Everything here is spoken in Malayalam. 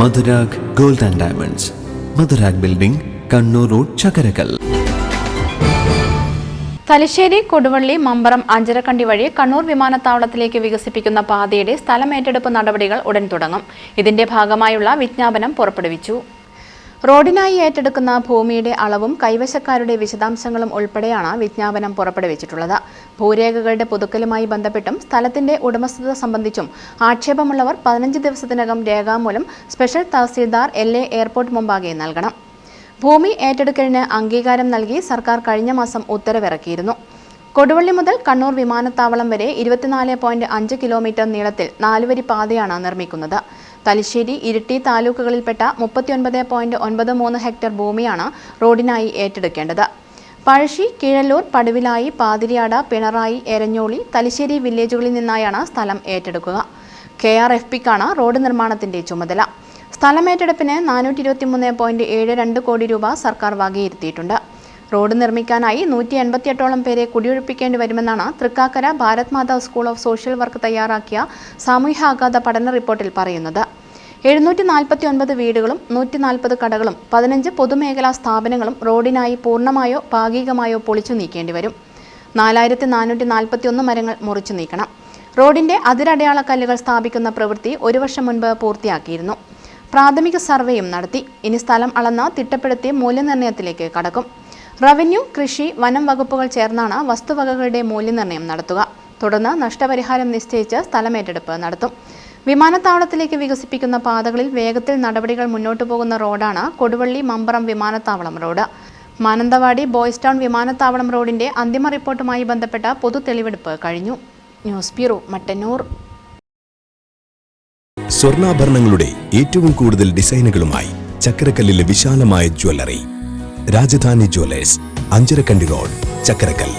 Madhurag gold and diamonds. Madhurag building Kannur road Chakkarakkal. Thalassery Koduvally Mambaram Anjarakandi വഴി കണ്ണൂർ വിമാനത്താവളത്തിലേക്ക് വികസിപ്പിക്കുന്ന പാതയുടെ സ്ഥലമേറ്റെടുപ്പ് നടപടികൾ ഉടൻ തുടങ്ങും. ഇതിന്റെ ഭാഗമായുള്ള വിജ്ഞാപനം പുറപ്പെടുവിച്ചു. റോഡിനായി ഏറ്റെടുക്കുന്ന ഭൂമിയുടെ അളവും കൈവശക്കാരുടെ വിശദാംശങ്ങളും ഉൾപ്പെടെയാണ് വിജ്ഞാപനം പുറപ്പെടുവിച്ചിട്ടുള്ളത്. ഭൂരേഖകളുടെ പുതുക്കലുമായി ബന്ധപ്പെട്ടും സ്ഥലത്തിന്റെ ഉടമസ്ഥത സംബന്ധിച്ചും ആക്ഷേപമുള്ളവർ പതിനഞ്ച് ദിവസത്തിനകം രേഖാമൂലം special tahsildar L A airport മുമ്പാകെ നൽകണം. ഭൂമി ഏറ്റെടുക്കലിന് അംഗീകാരം നൽകി സർക്കാർ കഴിഞ്ഞ മാസം ഉത്തരവിറക്കിയിരുന്നു. കൊടുവള്ളി മുതൽ കണ്ണൂർ വിമാനത്താവളം വരെ ഇരുപത്തിനാല് പോയിന്റ് അഞ്ച് കിലോമീറ്റർ നീളത്തിൽ നാലുവരി പാതയാണ് നിർമ്മിക്കുന്നത്. തലശ്ശേരി ഇരിട്ടി താലൂക്കുകളിൽപ്പെട്ട മുപ്പത്തിയൊൻപത് പോയിന്റ് ഒൻപത് മൂന്ന് ഹെക്ടർ ഭൂമിയാണ് റോഡിനായി ഏറ്റെടുക്കേണ്ടത്. പഴശ്ശി കിഴല്ലൂർ പടുവിലായി പാതിരിയാട് പിണറായി എരഞ്ഞോളി തലശ്ശേരി വില്ലേജുകളിൽ നിന്നായാണ് സ്ഥലം ഏറ്റെടുക്കുക. കെ ആർ എഫ് പിക്കാണ് റോഡ് നിർമ്മാണത്തിന്റെ ചുമതല. സ്ഥലമേറ്റെടുപ്പിന് നാനൂറ്റി ഇരുപത്തിമൂന്ന് പോയിന്റ് ഏഴ് രണ്ട് കോടി രൂപ സർക്കാർ വകയിരുത്തിയിട്ടുണ്ട്. റോഡ് നിർമ്മിക്കാനായി നൂറ്റി എൺപത്തിയെട്ടോളം പേരെ കുടിയൊഴിപ്പിക്കേണ്ടി വരുമെന്നാണ് Thrikkakara Bharat Mata school of social work തയ്യാറാക്കിയ സാമൂഹ്യാഘാത പഠന റിപ്പോർട്ടിൽ പറയുന്നത്. എഴുന്നൂറ്റി നാൽപ്പത്തി ഒൻപത് വീടുകളും നൂറ്റി നാൽപ്പത് കടകളും പതിനഞ്ച് പൊതുമേഖലാ സ്ഥാപനങ്ങളും റോഡിനായി പൂർണമായോ ഭാഗികമായോ പൊളിച്ചു നീക്കേണ്ടി വരും. നാലായിരത്തി നാനൂറ്റി നാൽപ്പത്തി ഒന്ന് മരങ്ങൾ മുറിച്ചു നീക്കണം. റോഡിന്റെ അതിരടയാള കല്ലുകൾ സ്ഥാപിക്കുന്ന പ്രവൃത്തി ഒരു വർഷം മുൻപ് പൂർത്തിയാക്കിയിരുന്നു. പ്രാഥമിക സർവേയും നടത്തി. ഇനി സ്ഥലം അളന്ന് തിട്ടപ്പെടുത്തി മൂല്യനിർണയത്തിലേക്ക് കടക്കും. റവന്യൂ കൃഷി വനം വകുപ്പുകൾ ചേർന്നാണ് വസ്തുവകകളുടെ മൂല്യനിർണയം നടത്തുക. തുടർന്ന് നഷ്ടപരിഹാരം നിശ്ചയിച്ച് സ്ഥലമേറ്റെടുപ്പ് നടത്തും. വിമാനത്താവളത്തിലേക്ക് വികസിപ്പിക്കുന്ന പാതകളിൽ വേഗത്തിൽ നടപടികൾ മുന്നോട്ടു പോകുന്ന റോഡാണ് കൊടുവള്ളി മമ്പറം വിമാനത്താവളം റോഡ്. മാനന്തവാടി ബോയ്സ് ടൗൺ വിമാനത്താവളം റോഡിന്റെ അന്തിമ റിപ്പോർട്ടുമായി ബന്ധപ്പെട്ട പൊതു തെളിവെടുപ്പ് കഴിഞ്ഞു. News bureau Mattannur. സ്വർണാഭരണങ്ങളുടെ ഏറ്റവും കൂടുതൽ ഡിസൈനുകളുമായി ചക്കരക്കല്ലിലെ വിശാലമായ jewellery Rajadhani jewellers Anjarakandy road Chakkarakkal